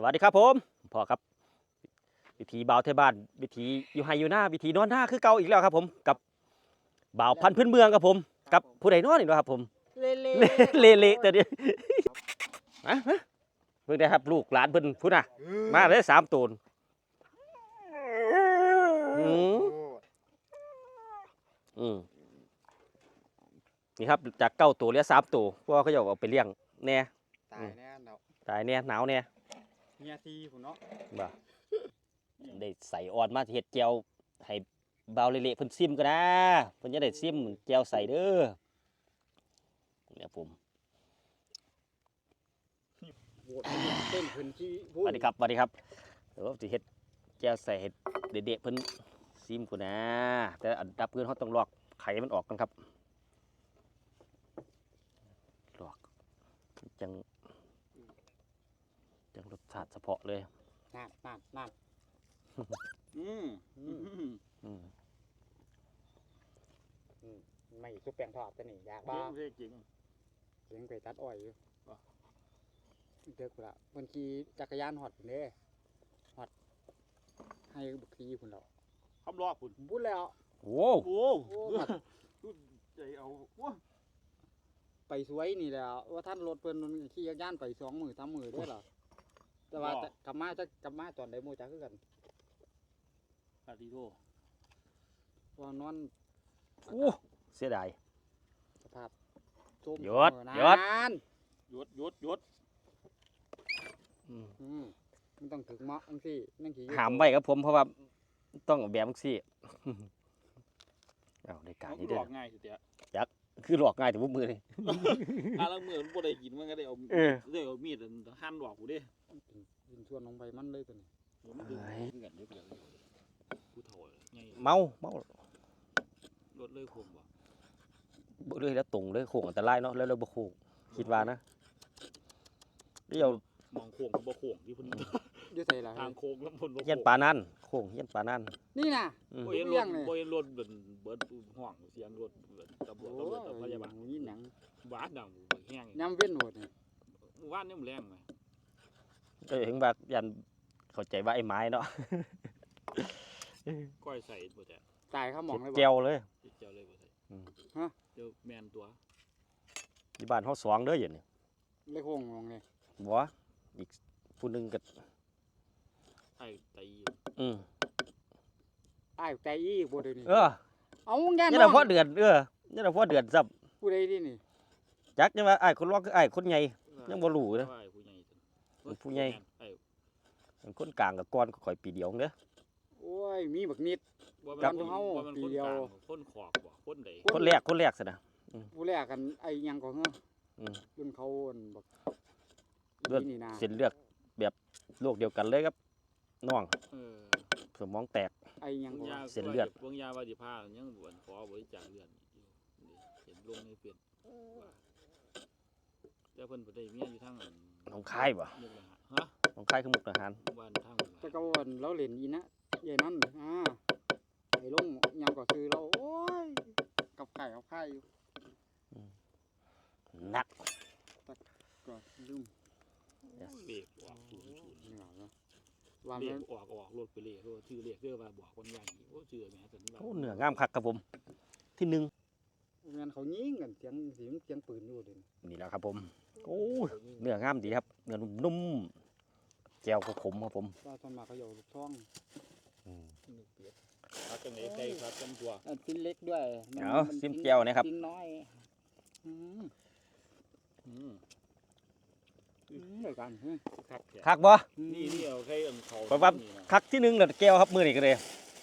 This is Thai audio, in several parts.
สวัสดีครับผมพ่อครับ วิธีบ่าวไทยบ้าน วิธีอยู่ไฮอยู่หน้า วิธีนอนหน้าคือเก่าอีกแล้วครับ ผมกับบ่าวพันธุ์พื้นเมืองครับผม กับผู้ใดนอนนี่เนาะครับ ผมเละเละเละเละๆแต่เดียวมามาเพิ่งได้ครับ ลูกหลานเพิ่นพูดนะมาเลยสามตัวอืมอืมนี่ครับ จากเก้าตัวเหลือสามตัวเพราะว่าเขาจะเอาไปเลี้ยงแน่ตายแน่เนาะตายแน่หนาวแน่ เฮียซีผมเนาะบ่ได้ใส่อ่อนมาเฮ็ดแจวให้เบาเละๆเพิ่นซิมก็นะเพิ่นจะได้ซิมแจวใส่เด้อเนี่ยผมโหวตเต้นพื้นที่สวัสดีครับสวัสดีครับเดี๋ยวสิเฮ็ดแจวใส่เฮ็ดเด็ดๆเพิ่นซิมกูนะ แต่อันดับเพิ่นเฮาต้องลอกไข่มันออกกันครับลอกจัง จังรสชาติเฉพาะเลยนาดนาดนาดอืมอืมอืมไม่ซุปแป้งทอดแต่นี่อยากบ้าเรื่องจริงเลี้ยงไปตัดอ้อยอยู่เด็กกูละบางทีจักรยานหอดพุ่นเด้หอด ให้บุกทีพุ่นแล้วคำรอคุณพูดแล้วโอ้โอ้โอ้หอดใจเอาว้าไปสวยนี่แหล้วว่าท่านรถเพิ่นมันขี่จักรยานไปสองมือสามมือได้หรอ แต่ว่าแต่กลับมาจะกลับมาตอนใดโมจักคือกันอาทิโตว่านอนโอ้เสียดาย สภาพส้มหยดเออหยดนานยศยศยศอืมอืมมันต้องถึงเหมาะจังซี่นั่นคือหามไว้ครับผมเพราะว่าต้องเอาแบบจังซี่ เอาได้การเขานี้หเด้ลออกง่ายสุดเดียวคือหลอกง่ายแต่พวกมือนี่อาลังมือมันบ่ได้กินมันก็ได้เอาเออ ได้เอามีดหั่นหลอกกูดิ ยินชวนลงไปมันเลยตัวนี้มันดึงขึ้นกันเด้อเดี๋ยวผู้เฒ่าไงเมาเมารถเลยคมบ่บ่เลยแล้วตรงเลยโค้งอันตรายเนาะแล้วเราบ่โค้งคิดว่านะเดี๋ยวมองโค้งก็บ่โค้งที่เพิ่นอยุ่ใส่ละทางโค้งแล้วเพิ่นบ่เฮียนปลานั่นโค้งเฮียนปลานั่นนี่นะอืมบ่เห็นรเลี้ยถงเลยบ่เห็นรถเบิ่นเบิดห้องเสียงรถเบิ่นตำรวจโอ้ตำรวจตำรวจพยาบาลยยินหนังบาดดังแห้งย้ำเว้นหมดนี่เมื่อวานนี่มันแรงไหม ก็ถึงว่ายันเข้าใจว่าไอ้ไม้เนาะก้อยใส่บ่แต่ตายเขาหมองเลยเจียวเลย ติดเจ้าเลยบ่ใส่อืม ฮะเจ้าแม่นตัวที่บ้านเฮาสองเด้ออย่างนี้เลยโค้งลงเลยบ่อีกผู้หนึงก็ไอ้ตีอืมอ้ายใจอีกบ่เดี๋ยวนี้เออเอาแง่นี่น้เราองพอเดือนเออนี่เราพอเดือนซับผู้ใดดินี่จักยังว่าไอ้ายคนร้องคือไอ้ายคนใหญ่ยังบ่รู้เลยไอ้ ผู้ใหญ่จังผู้ใหญ่ไอ้คนกลางกับก้อนก็ข่อยปีเดียวเด้อโอ้ยมีบักนิดว่าครัมันบคนเฮาว่ามันปีคนเดียวกลางคนขอบบ่คนใดคนแรกคนแรกสินะผู้แรกกันไอ้หยังก็เฮ้ออืมรุ่นเขาอั่นบักเลือดนี่นะเส้นเลือดแบบโรคเดียวกันเลยครับน้องเออสมองแตกไอ้หยังเบิ่งก็ยาเส้นเลือดเบิ่งยาว่าสิพายังบ่อันขอบริจาคเลือดอยู่เห็นลงในเฟซว่าแต่เพิ่นบ่ได้เมียอยู่ทาง อันหนองคายบ่มุกดาหารฮะหนองคายคือมุกดาหารบ้านทางแต่ก็ว่าเราเล่นอีนะใหญ่นั่นอ่าไอ้ลงหยังก็คือเราโอ้ยกับไก่กับไข่อยู่หนักก็ลืมเลขออกศูนย์ศูนย์เหนื่อยเนาะว่าเลมันขออกออกรถไปเลขรถชื่อเลขเด้อว่าบอกคนใหญ่โอ้ชื่อแม่สันว่าโอ้เนื้องามคักครับผม ที่หนึ่ง งานเขายิงกันเสียงเสียงเสียงปืนอยู่เด่นนี่แหล้วครับผมโอ้ยเนื้องามดีครับเนื้อนุ่มๆแจวก็ขมครับผมว่าตอนมาเขาอยู่ลูกท้องอืมนึกเปียกครับจังได๋ใส่ครับจังตัวอันชิ้นเล็กด้วยมันเอามันซิมชิ้นแก้วนะครับชิ้นน้อยอืมอืมอืมเดี๋ยวกันเฮ้ยครับแท้คักบ่อืมนี่นี่เอาแค่อันเขาไปว่านี่นะคักที่หนึ่งเดือแก้วครับมือนี่ก็เลย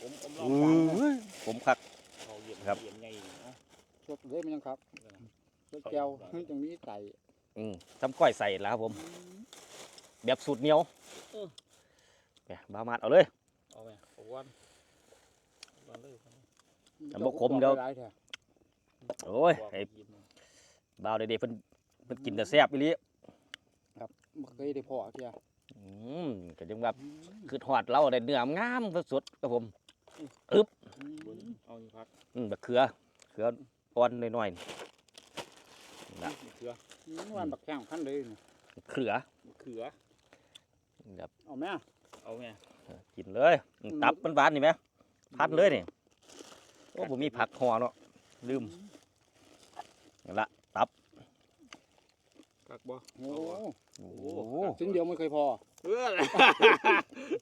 ผมผมลอืองฟังนะมผมคักเขาเหยียบครับ สดเลยมันยังครับรถแก้วเฮ้ยตรงนี้ใส่อืมทำก้อยใส่แล้วครับผม แบบสูตรเหนียวเนี่ยบามาดเอาเลยเอาไปเอาวันวันเลยวันเลยแต่บ่ขมเดี๋ยวหลายแท้โอ้ยบอกไอ้กินนะบ่าวเด็กๆเพิ่นเพิ่นกินแต่แซ่บอีหลีบ่เคยได้พอเที่ยอืมก็ยังแบบอืมคือหอดเราได้เนื้องามสดๆครับผมอืมบนเอานี่พักอืมแบบเขือเขือ อ่อนน้อยๆนี่นะเขืออืมวันบักแข้งพันเลยนี่เขือเขือครับเอาไหมอะเอาแม่กินเลยตับมันหวานนี่ไหมพัดเลยนี่โอ้ผมมีผักห่อเนาะลืมนั่นละตับกักบ่โอ้โอ้โอ้โหชิ้นเดียวไม่เคยพอเออ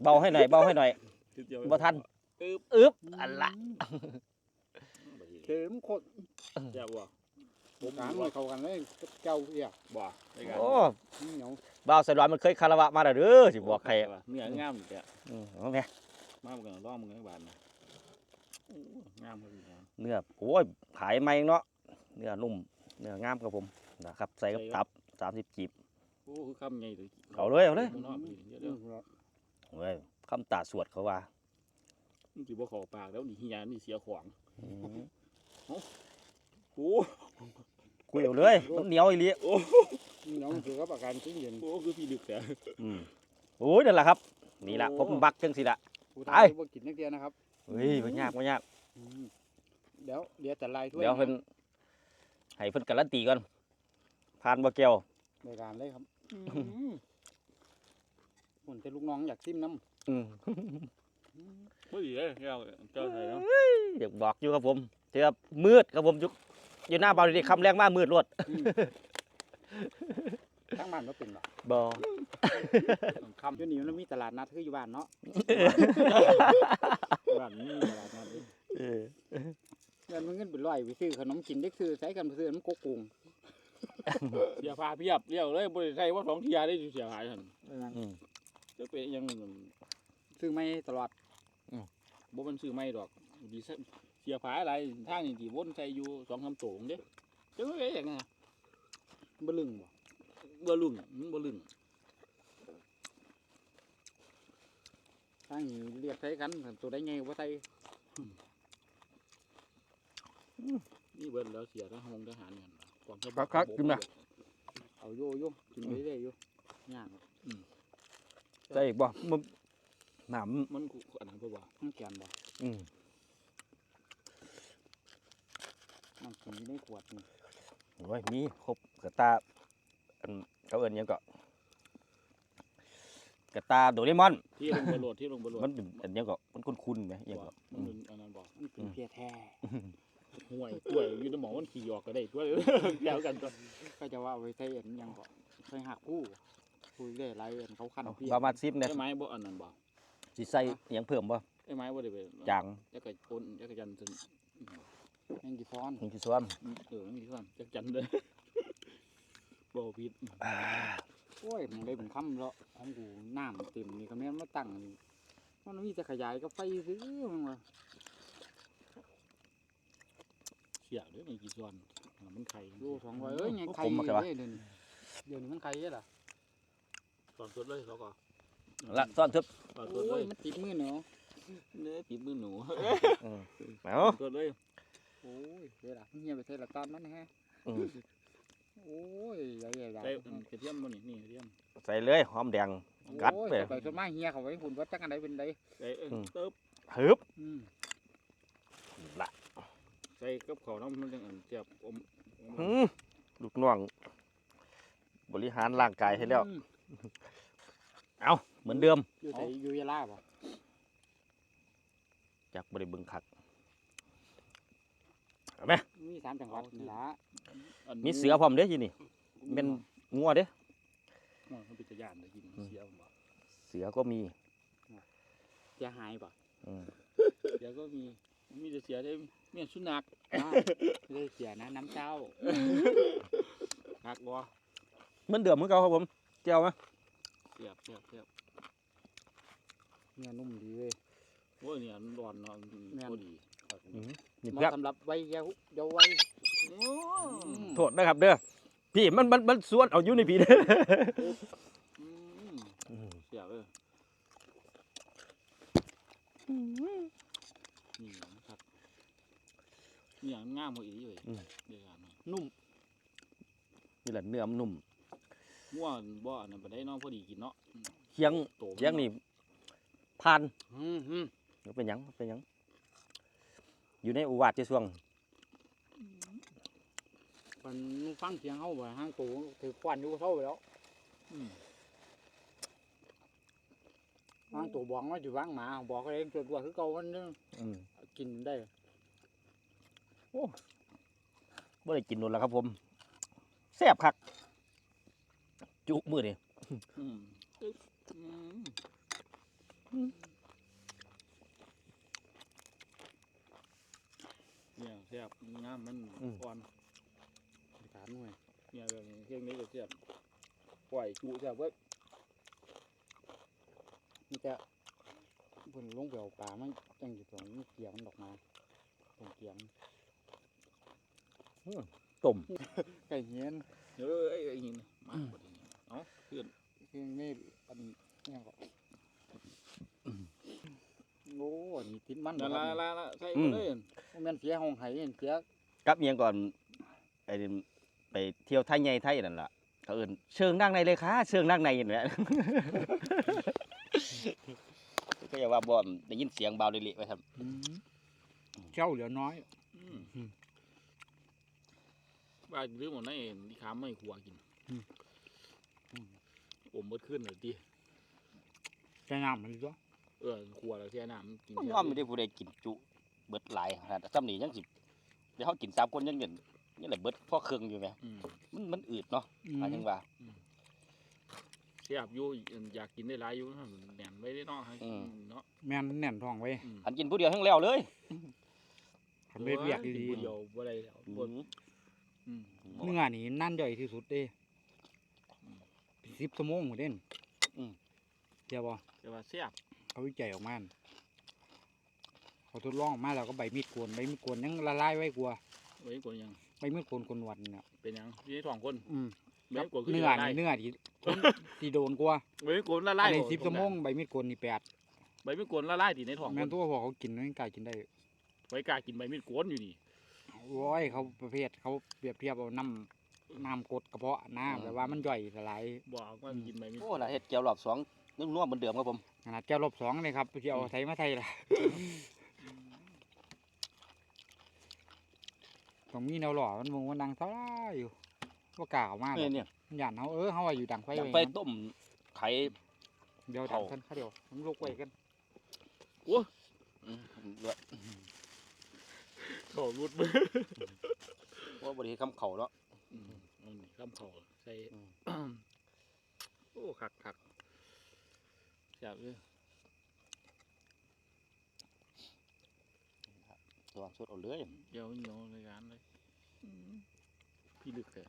เบาให้หน่อยเบาให้หน่อยทีเดียวบ่ทันอึ๊บอึ๊บอันละเข็มขด แซ่บบ่กลางเลยเข้ากันเลยกับเจ้าเอียบ่ได้กันโอ้เหนียวเบาใส่ร้อนมันเคยคารวะมาแล้วเด้อสิบอกใครเนื้องามแกอืมเอาแม่มาเหมือนกันล้อมมึงไอ้บานนะโอ้งามครับพี่น้องเนื้อโอ้ยขายไม่เนาะเนื้อนุ่มเนื้องามครับผมนะครับใส่กับตับสามสิบกีบโอ้คือคำใหญ่เลยเอาเลยเอาเลยเนาะพี่เดี๋ยวเดี๋ยวเว้ยคำตาสวดเขาว่ามันสิบ่เข้าปากแล้วนี่เฮียนี่เสียของอืม โอ้คุยเอาเลยมันเหนียวอีหลีโอ้เหนียวคือกับอาการชิ้นเย็นโอ้คือพี่ดึกแต่อืมโอ้ยนั่นแหละครับ นี่แหละโอ้ผมบักจังสิละ ผู้ไปทายบ่กินนักเดียวนะครับเฮ้ยไม่ยากไม่ยากอืมเดี๋ยวเดี๋ยวจะไล่ถ้วยเดี๋ยวเพิ่นให้เพิ่นการันตีก่อนผ่านบ่เกี่ยวรายการเลยครับคนแต่ลูกน้องอยากซิมน้ำอืมบ่ดีเลยแก้วเจ้าไทยเนาะอยากบอกอยู่ครับผมเทือมืดครับผมอยู่ อยู่หน้าเบาดีๆคำแรงมากมืดรวดทั้งบ้านก็เป็นหรอกบ่คำเดี๋ยวนี้มันมีตลาดนัดคืออยู่บ้านเนาะบ้านนี้ตลาดนัดเลยเออเงินมันเงินเป็นร้อยไปซื้อขนมกินเด็กซื้อใส่กันไปซื้อน้ำโกกุงเสียผ้าเพียบเรียวเลยบ่ได้ใช้ว่าสองเทียได้เสียหายหั่นอืมจะเป็นอิหยังหนึ่งซื้อไม่ตลอดบ่มันซื้อไม่ดอก ดีซะเสียผ้าอะไรทางนี่ที่วนใส่อยู่สองคำโตงเด้จังได๋อย่างไงบ่ลึงบ่บ่ลุ่งมันบ่ลึงทางนี้เรียกใส่กันคันตัวได้ไงว่าใส่นี่เบิดแล้วเสียทหารทหารกันกองทัพครับครับกินนะเอาโยโย่กินไปเรื่อยๆอยู่ย่างครับใส่อีกบ่มึงหนามมันกูอันนั้นบ่ว่ามันแกนบ่อืม มั นกินอยู่ในขวดนี่โอ้ยมีครบกระตาอันเขาเอิ้นหยังก็กระตาโดเรมอน ที่ลงบนโหลดที่ลงบนโหลดมันเป็นอันหยังก็มันคุ้นๆไหมหยังก็มันเป็นอันนั้นบ่มันเป็นเพียแท้ห่วยตัวยอยู่ในหมองมันขี่ออกก็ได้ตัวแล้วกันตัวก็จะว่าเอาไว้ใส่อันหยังก็ใส่หักคู่คุยได้หลายอันเขาคันเอาเพียบามาซิมเนี่ยไอ้ไม้บ่อันนั้นบ่สิใส่หยังเพิ่มบ่ไอ้ไม้บ่ได้ไปจางจักรปนจักรจันทร์ซึ่ง แมงกีฟอนนี่คือส่วนเออมันมีความจักรจันทร์เด้อบ่ผิดอ่าโอ้ยมันเลยเป็นคำแล้วของกูน้ำเต็มนี่ก็แม่นมาตั้งอันนี้มันมีแต่ขยายก็ไฟซื้อมันว่าเสียเด้อมันกี่ส่วนอ่ามันไข่โลสองร้อยเอ้ยยังไข่ผมมาเลใช่ปะยเดี๋ยวนี้เดี๋ยวนี้มันไข่เยอะล่ะตอนสดเลยเขาก็ละซ่อนทึบตอนสโอ้ดเลยยมันติดมือเนาะเนื้อติดมือหนูอืมเอาสดเลย โอ้ยเดี๋ยวล่ะมันเหี่ยไปเทละตอนมันนะฮะอืมโอ้ยใหญ่ใหญ่ใหญ่ใส่กระเทียมบ่นี่นี่กระเทียมใส่เลยหอมแดง กัดไป ไปส่วนมากเหี่ยเขาไว้หุ่นว่าจักอันใดเป็นใดใส่เอออืม เติบฮึบอืมละใส่กับข้าวน้ำมันจังอันเจ็บอมอมอืมลูกน้อง บริหารร่างกายให้แล้ว อืมเหมือนเดิมอยู่ไสอยู่ยาลาบ่จากบริบึงคัก มีสามจังหวัดนี่ละอันมีเสือพร้อมเด้อยี่นี่เป็นงัวเด้อมันเป็นตะยานได้กินเสียบ่เสือก็มีเสียหายบ่อืมเสียก็มี มีแต่เสียได้เมียสุนัขอ่าเลยเสียนะน้ำเจ้าหักบ่เหมือนเดิมเหมือนเก่าครับผมเจ้าไหมเสียบเสียบเสียบเนื้อนุ่มดีเว้ย โอ้ยเนี่ยมันร้อนเนาะแม่นพอดีครับ อืมนี่เหมาะเพื่อนสำหรับวัยเยาว์เยาว์วัยโอ้อืมโทษนะครับเด้อพี่มันมันมันส่วนเอาอยู่ในพี่เด้ออืมอืมเสียบเลยนี่นะครับนี่อย่างงามกว่าอีกเลยเดี๋ยวกันเนาะนุ่มนี่แหละเนื้อมันนุ่มม่วนบ่อันนั้นบ่ได้เนาะพอดีกินเนาะเคียงโตมัเคียงนี่ผ่านอืมอืมบ่เป็นหยังบ่เป็นหยัง อยู่ในอุวาทที่ช่วงมันฟังเสียงเขาบ่ห้างตูถือควันอยู่เท่าไปแล้วอืมวางตัวบองไว้อยู่วางหมาบอกเขาเองตัวตัวคือเก่ามันนึงอืมกินได้บ่ได้กินโดนแล้วครับผมแซ่บคัก จุมือนี่ อืมอึ๊บอืมเนี่ย แซ่บงามมันอ่อนถามหน่อยเนี่ยแบบนี้เที่ยงนี้ก็แซ่บปล่อยจุแซ่บเว้ยนี่จะเพิ่นลงไปเอาปลามันจังอยู่ตรงนี้เกียงมันดอกมาตรงเกียงต้มไก่เงี้ยนเอ้ยไอ้ไอ้นี่มาพอดีนี่เอ้าเพื่อนคือนี่อันนี้ยังก็ โอ้อันนี้ติดมันละบ่คละรับละละใส่ไปเลย บ่แม่นเสียห้องไห้เห็นเสียกับเมียงก่อนไอ้นี่ไปเที่ยวไทยใหญ่ไทยนั่นล่ะเขาเอิ้นเชิงนั่งในเลยค่ะเชิงนั่งในนั่นแหละก็อย่าว่าบ่ได้ยินเสียงเบาเละๆไว้ครับเจ้าเหลือน้อย อืมบ้าลืมหมดนั่นเองที่ค้าไม่ขัวกินอืม อมเบิดขึ้นเลยดิใช้น้ำมันดีตัว เออขัวแล้วแช่น้ำกินมันแซ่บยอมไม่ได้ผู้ใดกินจุเบิดหลายขนาดซ้ำนี่ยังสิเดี๋ยวเขากินสามคนยังเห็นยังได้เบิดพ่อเครื่องอยู่ไหมอืมมันมันอืดเนาะอืมหมายถึงว่าแซ่บอยู่อยากกินได้หลายอยู่แหนนไว้ได้เนาะให้อืม เนาะแม่นแน่นท้องไว้อืมอันกินผู้เดียวทั้งแล้วเลยทำเรียกกินดีผู้เดียวบ่ได้แล้วบ่อืมๆเนื้อนี่นั่นย่อยที่สุดเด้เป็นสิบชั่วโมงหมดเด่นเจ้าบ่แต่ว่าแซ่บ เขาวิจัยออกมาน่ะเขาทดลองออกมาแล้วก็ใบมีดโกนใบมีดโกนยังละลายไว้กลัวไว้ก่อนยังใบมีดโกนคนวันเนี่ยเป็นหยังที่ท้องคน อืมไว้ก่อนคือเนื้อละลายนี่เนื้อที่คนที่โดนกลัวไว้ก่อนละลาอัยนนี้ก่อนสิบชั่วโมงใบมีดโกนนี่แปดใบมีดโกนละลายที่ในท้องคแม่นนตัวพอเขากินไม่กล้ากินได้ไว้กล้ากินใบมีดโกนอยู่นี่โอ้ยเขาประเภทเขาเปรียบเทียบเอาน้ำน้ำกรดกระเพาะน้ำแบบว่ามันย่อยสลายบอกว่ากินใบมีดโอ้ละเฮ็ดเจียวรอบสอง นึ่งนัวเหมือนเดิมครับผมขนาดแก้วรอบสองเลยครับเที่ยวไทยมาไทยล่ะต้องมีแนวหล่อมันมงมันดังเท่าไรอยู่ว่ากล่าวมากนี่เนี่ยหยานเขาเออเขาว่าอยู่ดังไฟอยากว้ไปงั้นต้มไข่เดี๋ยวดังกันเขาเดี๋ยวมันลุกไว้กันอืมด้วยโถรุดมือว่าบริคำเขาเนาะอืมเอานี่ข้ามเขาใส่อืมโอ้คักคัก แซ่บเลยตัวสุดเอาเลยเดี๋ยวเหนียวในการเลยอืมพี่ลึกเลย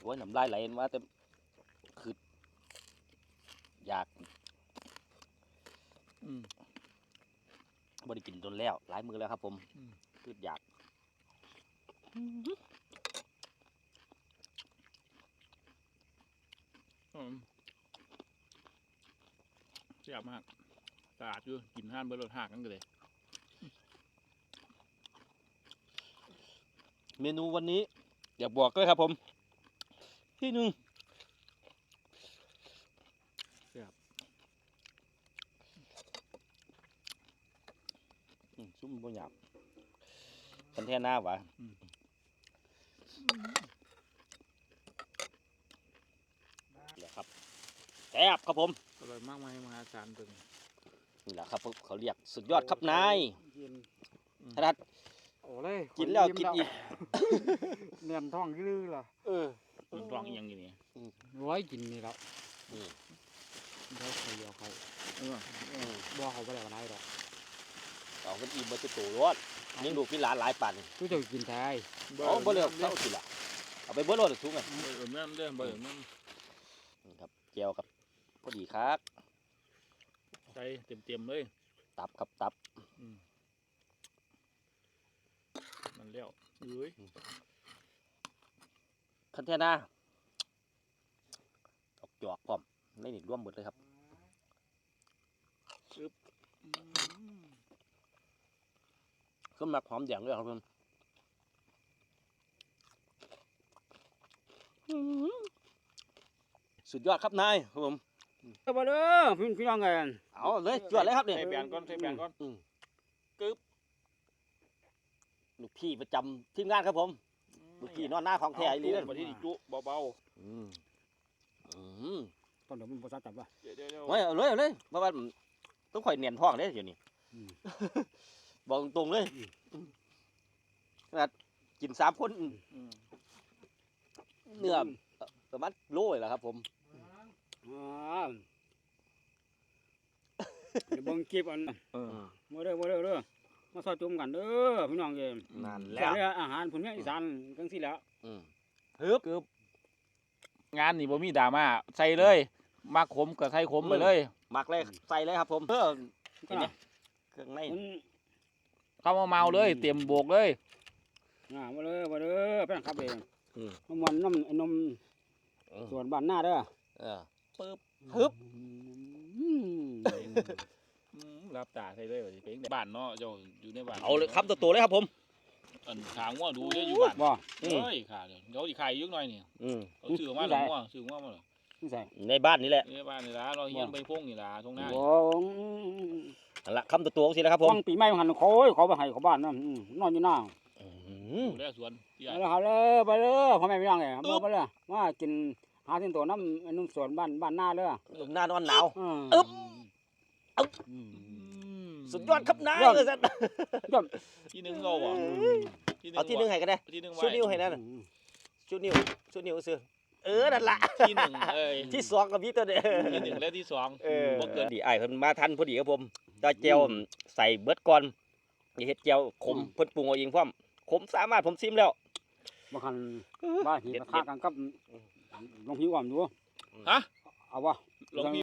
โอ้ยน้ำลายไหลมาแต่คืออยากอืมบริกินจนแล้วหลายมือแล้วครับผมอืมคืออยาก อืมแซ่บมากสะอาดอยู่กินห้านเบอร์รสหักนั่นก็เลย เมนูวันนี้ อยากบอกเลยครับผม ที่หนึ่งอืมซุ่มบนหยาบกันแท่หน้าวะนี่แหละ ครับแซ่บครับผมอร่อยมากมายมหาศาลตัวนี้นี่แหละครับ เขาเรียกสุดยอดครับนายกินขนาดโอ้เลยกินแล้วกินอีกเนียนท้องยื้อล่ะเออมันร้องอีหยังอยู่นี่ไว้กินนี่แล้วนี่เดี๋ยวเขาเดียวเขาเอออืมบ่เขาไปแล้ววันไหนหรอกเอากันอิ่มมาจะโตรถยังดูกพี่หลานหลายปันกูจะกินแท้เอาบ่เลือกเข้าสิล่ะเอาไปเบ่รถทุกไงเบอร์แม่นเด้อเบอร์แม่นนี่ครับ เจียวกับพอดีครับใส่เต็มๆเลย ตับครับตับอืมมันแล้วเอ้ยคันเทนาดอกจอกพร้อมในนี่ร่วมหมดเลยครับอืมเครื่องหมักหอมแดงด้วยครับผมอื้อหือ สุดยอดครับนายครับผมเออบ่เด้อพี่พี่น้องกันเอาเลยจวดเลยครับเนี่ยใส่แบนก่อนใส่แบนก่อนอืมกึ๊บลูกพี่ประจำทีมงานครับผมอืมเมื่อกี้นอนหน้าของแท้อีหลีเล่เด้นอมาที่นี่จุเบาอืมอืมตอนเดี๋ยวมันบ่ซัดจับว่ะๆเดี๋ยวเดี๋ยวเดี๋ยวเฮ้ยเอาเลยเอาเลยเพราะว่าต้องข่อยเนียนท้องเด้เดี๋ยวนี้อืมบอกตรงๆเลยขนาดกินสามคนอืมเนื้อประมาณโลเลยแหละครับผมอ่า เดี๋ยวเบิ่งคลิปอันเออมาเด้อมาเด้อเด้อมาซอยจุ่มกันเด้อพี่น้องเอ้ยนั่นแล้แล้ววอาหารพื้นเมืองอีสานจังซี่แหล้วอืมฮึบงานนี่บ่มีดราม่าใส่เลยมาขมกับใส่ขมไปเลยหมักเลยใส่เลยครับ ผมเพื่อเห็นไหมเครื่องใน มันเข้ามาเมาเลย เตรียมโบกเลย อ่ามาเด้อมาเด้อเป็นครับเองอืมน้ำมันน้ำไอ้นมอืมส่วนบ้านหน้าเด้อเออ ปึ๊บฮึบอืมอืมรับตาใส่เลยว่าสิเป็นบ้านเนาะเจ้าอยู่ในบ้านเอาเลยครับตัวตัวๆเลยครับผมอันขางว่าดูเด้ออยู่บ้านบ่อืมเฮ้ยขาเดี๋ยวเดี๋ยวอีกขายอีกหน่อยนี่อืมเอาซื้อมาหรือว่าซื้อมาบ่ล่ะนี่ใส่ในบ้านนี่แหละในบ้านนี่ล่ะเราเฮียนไปพงนี่ล่ะตรงหน้าบ่นั่นละคำตัวตัวๆสินะครับผมฟังปีใหม่หันขอขอไปให้เขาบ้านนะอืมนอนอยู่หน้าอืมดูแลสวนที่ไปใหญ่เลยครับเลยไปเลยพ่อแม่พี่น้องเอ้ยมาไปเลยมากิน หาที่ตัวน้ำไอ้นุ่มสวนบ้านบ้านหน้าเด้อหน้านอนหนาวอืมอึ๊บอืมสุดยอดครับนายยอดเลยสัตว์ที่หนึ่งเราบ่เอาที่หนึ่งให้กันได้ที่หนึ่งชูนิ้วให้ไว้นั่นน่ะชูนิ้วชูนิ้วซื้อเออนั่นละที่หนึ่งเอ้ยที่สองกับพี่ตัวเด้อที่หนึ่งและที่สองเออบ่เกินดีไอ้ายเพิ่นมาทันพอดีครับผมตาเจียวใส่เบิดก่อนอย่าเฮ็ดเจียวขมเพิ่นปรุงเอาเองพร้อมขมสามารถผมซิมแล้วบางคันบ้านหินมาฆ่ากันกับห ลวงพี่อ้อมดูฮะเอาวะหลวงพี่